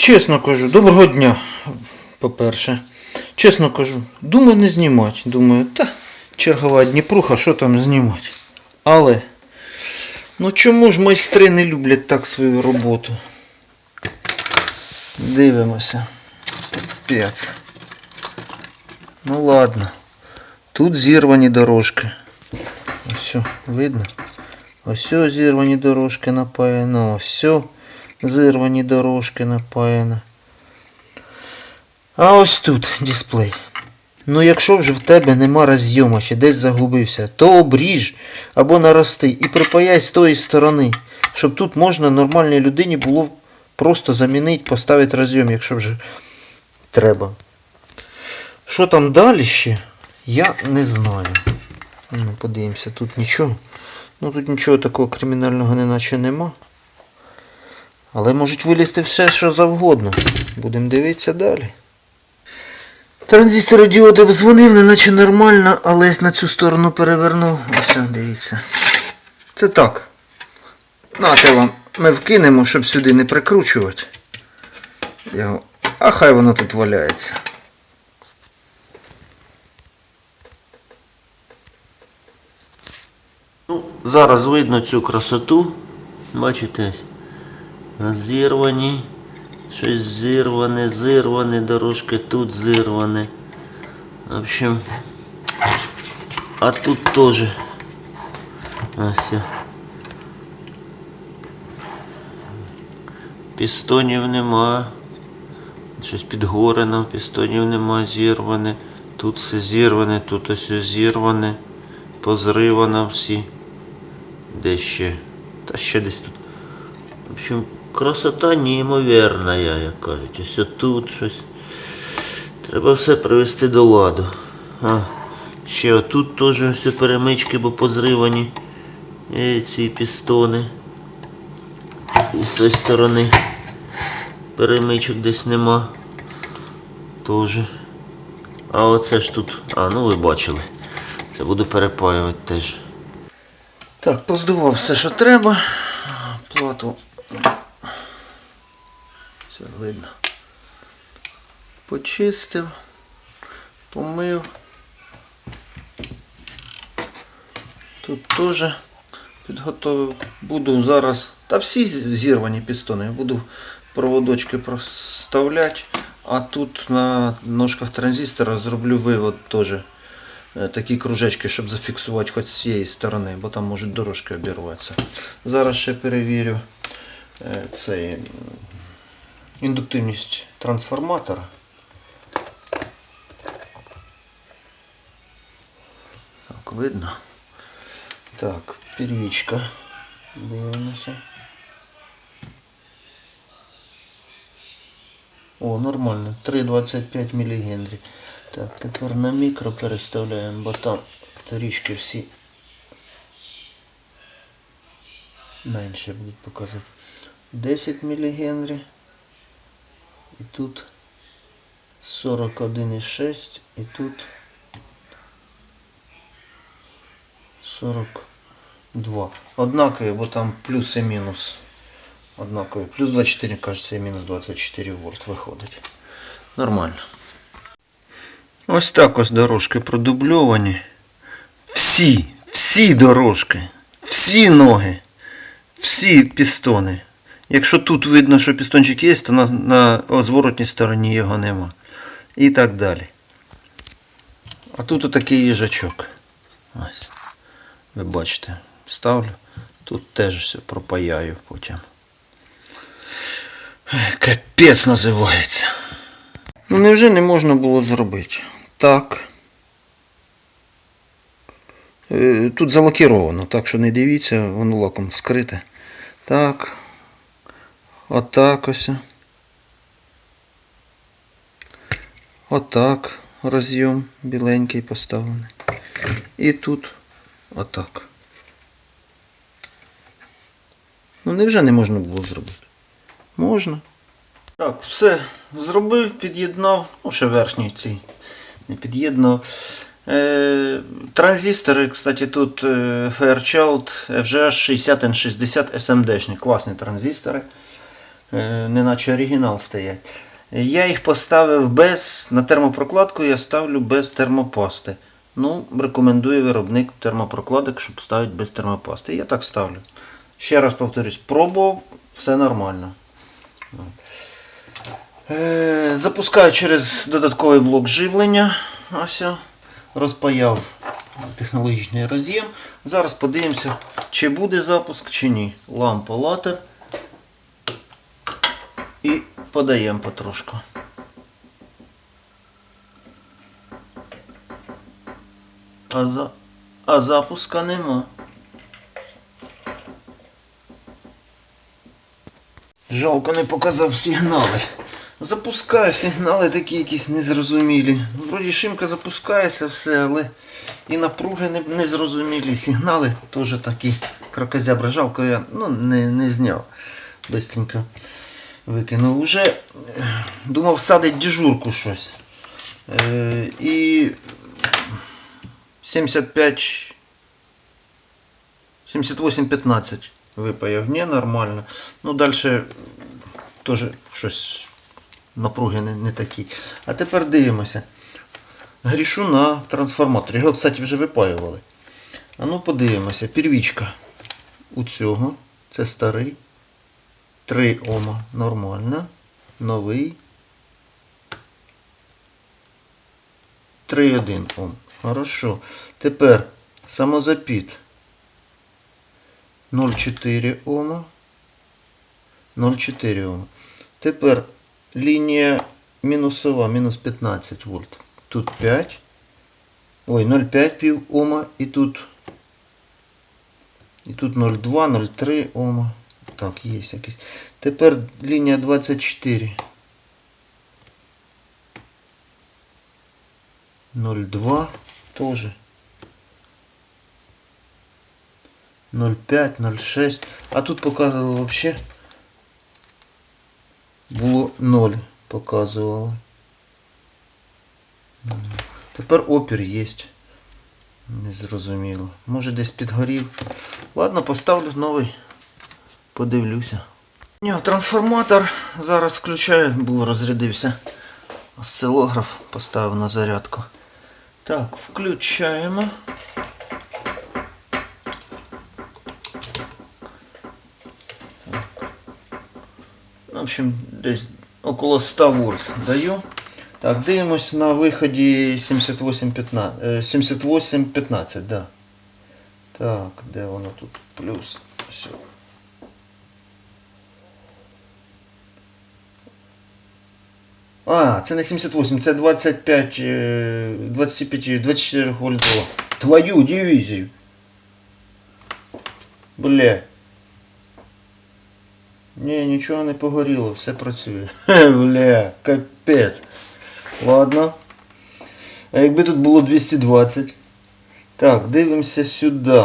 Чесно кажу, доброго дня, по-перше. Чесно кажу, думаю не знімати. Думаю, та чергова Дніпруха, що там знімати. Але, ну чому ж майстри не люблять так свою роботу? Дивимося. Пець. Ну ладно. Тут зірвані дорожки. Ось, видно? Ось зірвані дорожки напаяно. Ось зірвані дорожки напаяно. А ось тут дисплей. Ну якщо вже в тебе нема розйома, чи десь загубився, то обріж або нарости і припаяй з тої сторони, щоб тут можна нормальній людині було просто замінити, поставити розйом, якщо вже треба. Що там далі ще, я не знаю. Ну, подивимося, тут нічого. Ну тут нічого такого кримінального неначе нема. Але можуть вилізти все, що завгодно. Будемо дивитися далі. Транзистор діоди дзвонив, неначе нормально, але на цю сторону перевернув. Ось, дивіться. Це так. Нате вам. Ми вкинемо, щоб сюди не прикручувати. Його. А хай воно тут валяється. Ну, зараз видно цю красоту. Бачите? Зірвані. Щось зірване, зірване, дорожки тут зірване. В общем. А тут теж. Ось. Пістонів нема. Щось підгорено, пістонів нема, зірване. Тут все зірване, тут ось зірване, позривано всі. Де ще? Та ще десь тут. В общем, красота неймовірна, як кажуть. Ось тут щось. Треба все привести до ладу. А, ще отут теж все перемички, бо позривані. І ці пістони. І з цієї сторони перемичок десь нема. Тоже. А оце ж тут. А, ну ви бачили. Це буду перепаювати теж. Так, поздував все, що треба. Плату. Видно. Почистив, помив. Тут теж підготовив. Буду зараз. Та всі зірвані пістони. Я буду проводочки проставляти. А тут на ножках транзистора зроблю вивод теж. Е, Такі кружечки, щоб зафіксувати хоч з цієї сторони, бо там можуть дорожки обірватися. Зараз ще перевірю е, цей, індуктивність трансформатора. Так, видно. Так, первічка. Дивимося. О, нормально. 3,25 мілігенрі. Так, тепер на мікро переставляємо, бо там вторічки всі менше будуть показувати. 10 мілігенрі. І тут 41,6 і тут 42. Однакові, бо там плюс і мінус. Однакові. Плюс 24, кажется, і мінус 24 вольт виходить. Нормально. Ось так ось дорожки продубльовані. Всі, всі дорожки, всі ноги, всі пістони. Якщо тут видно, що пістончик є, то на, на зворотній стороні його нема. І так далі. А тут отакий їжачок. Ось. Ви бачите, ставлю. Тут теж все пропаяю потім. Капець називається. Ну невже не можна було зробити? Так. Е, Тут залакіровано, так що не дивіться, воно лаком скрите. Так. Отак ось. Отак розйом біленький поставлений. І тут отак. Ну невже не можна було зробити? Можна. Так, все зробив, під'єднав, ну ще верхній цей не під'єднав. Е, транзистори, кстати, тут е, Fairchild FGH 60N60 SMD. Класні транзистори. Е, неначе оригінал стоять. Я їх поставив без, на термопрокладку я ставлю без термопасти. Ну, рекомендує виробник термопрокладок, щоб ставити без термопасти. Я так ставлю. Ще раз повторюсь, пробував, все нормально. Е, Запускаю через додатковий блок живлення. Ось. Розпаяв технологічний роз'єм. Зараз подивимося, чи буде запуск, чи ні. Лампа латер. І подаємо потрошку. А, за... а запуска нема. Жалко не показав сигнали. Запускаю сигнали такі якісь незрозумілі. Вроді шимка запускається все, але і напруги не, незрозумілі. Сигнали теж такі кракозябри. Жалко я ну, не, не зняв. Бистренько викинув. Уже е, думав всадить дежурку щось. Е, і 75 78-15 випаяв. Не, нормально. Ну, далі теж щось напруги не, не такі. А тепер дивимося. Грішу на трансформаторі. Його, кстати, вже випаювали. А ну подивимося. Первічка у цього. Це старий. 3 Ома. Нормально. Новий. 3,1 Ом. Хорошо. Тепер самозапіт. 0,4 Ома. 0,4 Ома. Тепер лінія мінусова, мінус 15 вольт. Тут 5. Ой, 0,5 пів Ома і тут. І тут 0,2, 0,3 Ома. Так, є якийсь. Тепер лінія 24. 0,2 тоже. 0,5, 0,6. А тут показувало вообще було 0 показувало. Тепер опір є. Незрозуміло. Може десь підгорів. Ладно, поставлю новий. Подивлюся. Ні, трансформатор зараз включаю, було розрядився. Осцилограф поставив на зарядку. Так, включаємо. В общем, десь около 100 вольт даю. Так, дивимось на виході 7815. е, 7815, да. Так, де воно тут? Плюс. Все. А, це не 78, це 25, е, 25, 24 вольт 2. Твою дивізію. Бля. Ні, нічого не погоріло, все працює. Хе, Бля, капець. Ладно. А якби тут було 220. Так, дивимося сюди.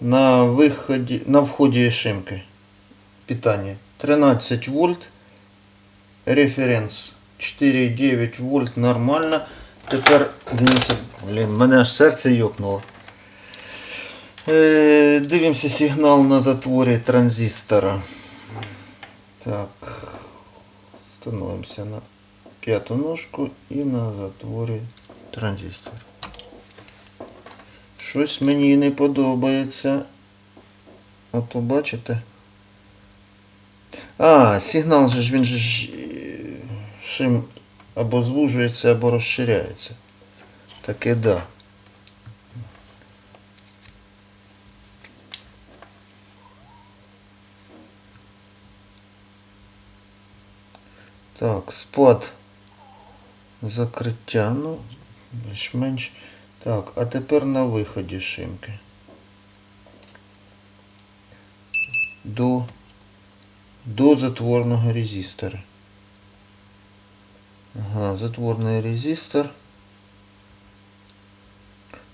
На виході, на вході шимки. Питання. 13 вольт. Референс 4,9 вольт. Нормально. Тепер. Блін, мене аж серце йокнуло. Е, дивимося сигнал на затворі транзистора. Так. Становимося на п'яту ножку і на затворі транзистора. Щось мені не подобається. Ото бачите? А, сигнал же ж він же ж шим або звужується, або розширяється. Таке да. Так, спад закриття, ну, більш-менш. Так, а тепер на виході шимки. До, до затворного резистора. Ага, затворний резистор.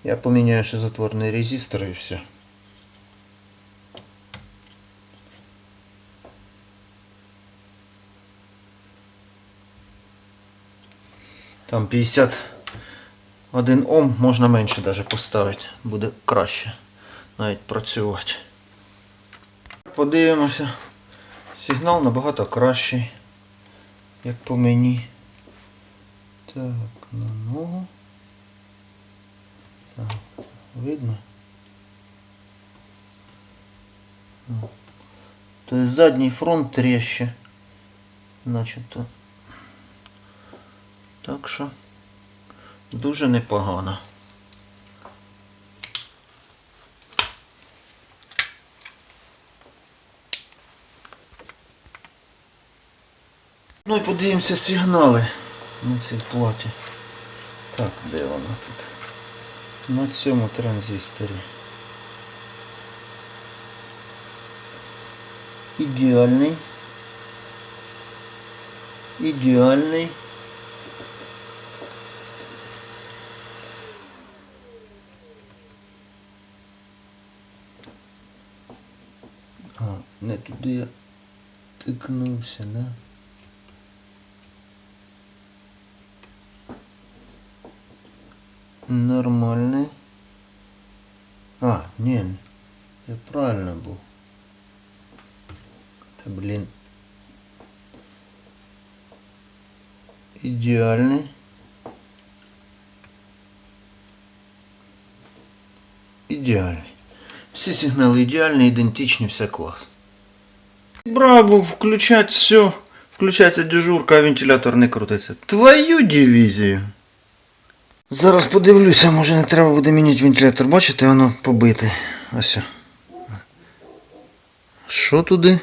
Я поміняю ще затворний резистор і все. Там 51 Ом, можна менше даже поставити, буде краще навіть працювати. Подивимося. Сигнал набагато кращий, як по мені. Так, на ногу. Так, видно? Ну. Тобто задній фронт тріще. Начебто. Так що дуже непогано. Ну і подивимося сигнали на цій платі. Так, де вона тут? На цьому транзисторі. Ідеальний. Ідеальний. А, не туди я тикнувся, да? Нормальний. А, ні, я правильно був. Та блін. Ідеальний. Ідеальний. Всі сигнали ідеальні, ідентичні, все клас. Браво, включать все. Включається дежурка, а вентилятор не крутиться. Твою дивізію. Зараз подивлюся, може не треба буде міняти вентилятор. Бачите, воно побите. Ось. Що туди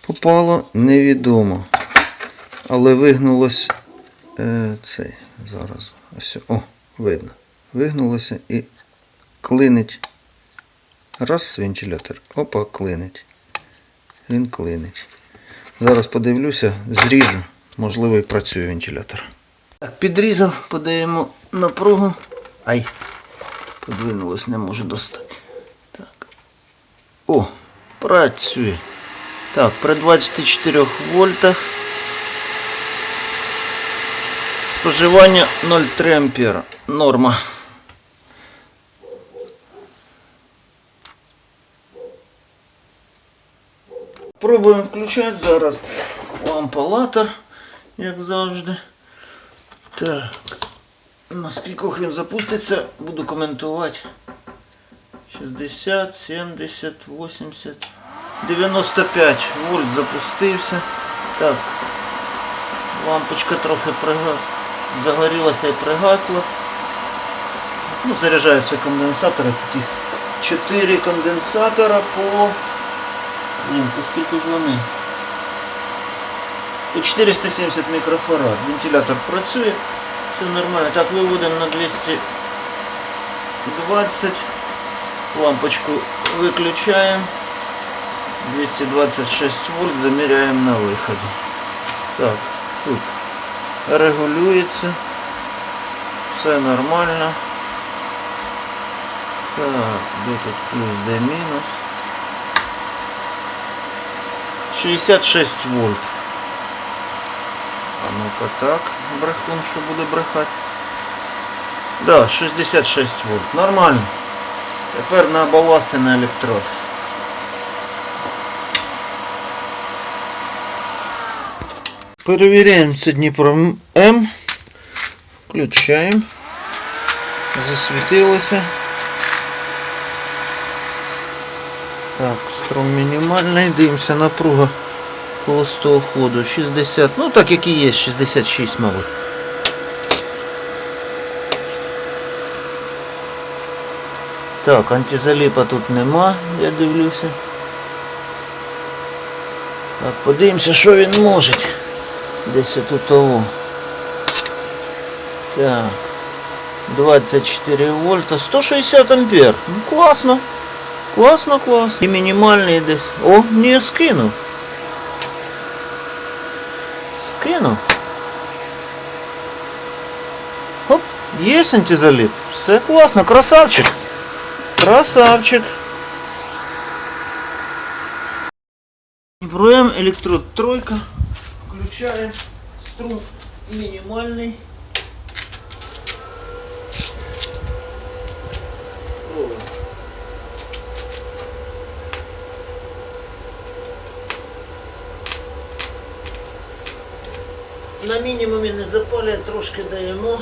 попало, невідомо. Але вигнулось е, цей. Зараз. Ось. О, видно. Вигнулося і клинить. Раз вентилятор. Опа, клинить. Він клинить. Зараз подивлюся, зріжу. Можливо і працює вентилятор. Так, підрізав, подаємо напругу. Ай, подвинулось, не можу достати. Так. О, працює. Так, при 24 вольтах. Споживання 0,3 ампера. Норма. Пробуємо включати зараз лампалатор, як завжди. Так. На скількох він запуститься, буду коментувати. 60, 70, 80, 95 вольт запустився. Так. Лампочка трохи прига... загорілася і пригасла. Ну, заряджаються конденсатори. Їх 4 конденсатора по... По скільки ж вони? По 470 мікрофарад. Вентилятор працює. Все нормально. Так, виводимо на 220. Лампочку виключаємо. 226 вольт заміряємо на виході. Так, тут регулюється. Все нормально. Так, де тут плюс, де мінус. 66 вольт. Ну-ка так, брехун, що буде брехати. Да, 66 вольт. Нормально. Тепер на баласти на електрод. Перевіряємо це Дніпро М. Включаємо. Засвітилося. Так, струм мінімальний. Дивимося напруга холостого ходу. 60. Ну так як і є, 66, мабуть. Так, антизаліпа тут нема, я дивлюся. Так, подивимося, що він може. Десь тут того. Так. 24 вольта, 160 ампер. Ну класно. Класно, класно. І мінімальний десь. О, не скинув. Скинув. Хоп, є антизаліп. Все класно, красавчик. Красавчик. Проем электрод тройка. Включаем. Струм минимальный. На мінімумі не запалює, трошки даємо.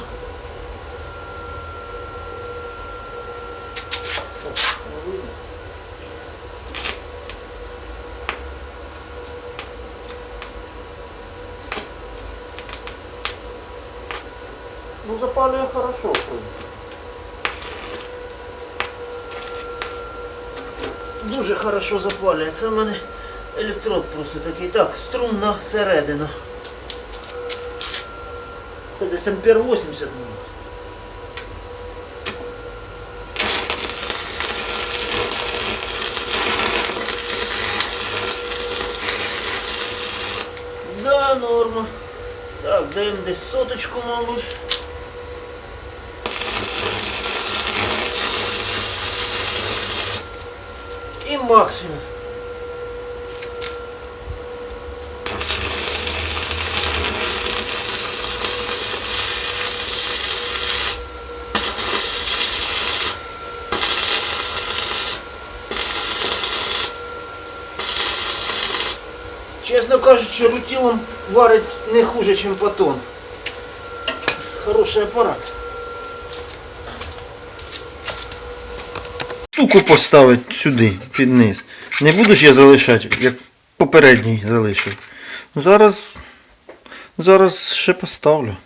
Ну запалює хорошо, в принципі. Дуже хорошо запалює. Це в мене електрод просто такий. Так, струм на середину. Це десь ампер 80 мабуть. Да, норма. Так, даємо десь соточку, мабуть. І максимум. Чесно що рутілом варить не хуже, ніж патон. Хороший апарат. Штуку поставити сюди, під низ. Не буду ж я залишати, як попередній залишив. Зараз. Зараз ще поставлю.